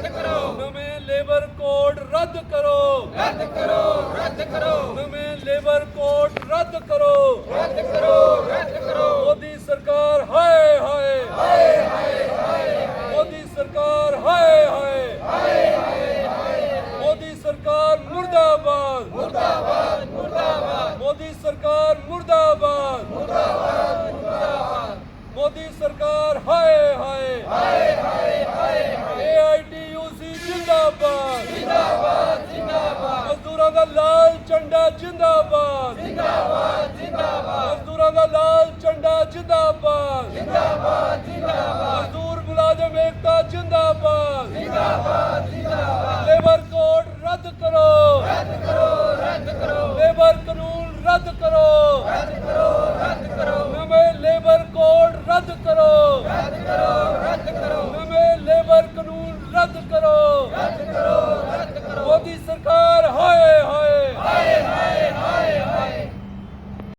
ਰੱਦ ਕਰੋ। ਨਵੇਂ ਲੇਬਰ ਕੋਡ ਰੱਦ ਕਰੋ। ਰੱਦ ਕਰੋ ਰੱਦ ਕਰੋ। ਨਵੇਂ ਲੇਬਰ ਕੋਡ ਰੱਦ ਕਰੋ। ਰੱਦ ਕਰੋ ਰੱਦ ਕਰੋ। ਮੋਦੀ ਸਰਕਾਰ ਹਾਏ ਹਾਏ। ਹਾਏ ਹਾਏ ਮੋਦੀ ਸਰਕਾਰ ਹਾਏ ਹਾਏ ਹਾਏ। ਮੋਦੀ ਸਰਕਾਰ ਮੁਰਦਾਬਾਦ। ਮੁਰਦਾਬਾਦ ਮੁਰਦਾਬਾਦ। ਮੋਦੀ ਸਰਕਾਰ ਮੁਰਦਾਬਾਦ। ਮੁਰਦਾਬਾਦ ਮੁਰਦਾਬਾਦ। ਮੋਦੀ ਸਰਕਾਰ ਹਾਏ ਹਾਏ ਹਾਏ ਹਾਏ ਹਾਏ ਏਆਈਟੀਯੂਸੀ ਜਿੰਦਾਬਾਦ ਜਿੰਦਾਬਾਦ ਜਿੰਦਾਬਾਦ ਮਜ਼ਦੂਰਾਂ ਦਾ ਲਾਲ ਝੰਡਾ ਜਿੰਦਾਬਾਦ। ਜਿੰਦਾਬਾਦ ਜਿੰਦਾਬਾਦ। ਮਜ਼ਦੂਰਾਂ ਦਾ ਲਾਲ ਝੰਡਾ ਜਿੰਦਾਬਾਦ। ਜਿੰਦਾਬਾਦ ਜਿੰਦਾਬਾਦ। ਮਜ਼ਦੂਰ ਮੁਲਾਜ਼ਮ ਏਕਤਾ ਜਿੰਦਾਬਾਦ। ਜਿੰਦਾਬਾਦ ਜਿੰਦਾਬਾਦ। ਲੇਬਰ ਕੋਡ ਰੱਦ ਕਰੋ। ਰੱਦ ਕਰੋ ਰੱਦ ਕਰੋ। ਲੇਬਰ ਕਾਨੂੰਨ ਰੱਦ ਕਰੋ। ਰੱਦ ਕਰੋ ਰੱਦ ਕਰੋ। ਨਵੇਂ ਲੇਬਰ ਕੋਡ ਰੱਦ ਕਰੋ। ਰੱਦ ਕਰੋ ਰੱਦ ਕਰੋ। ਨਵੇਂ ਲੇਬਰ ਕਾਨੂੰਨ ਰੱਦ ਕਰੋ। ਰੱਦ ਕਰੋ।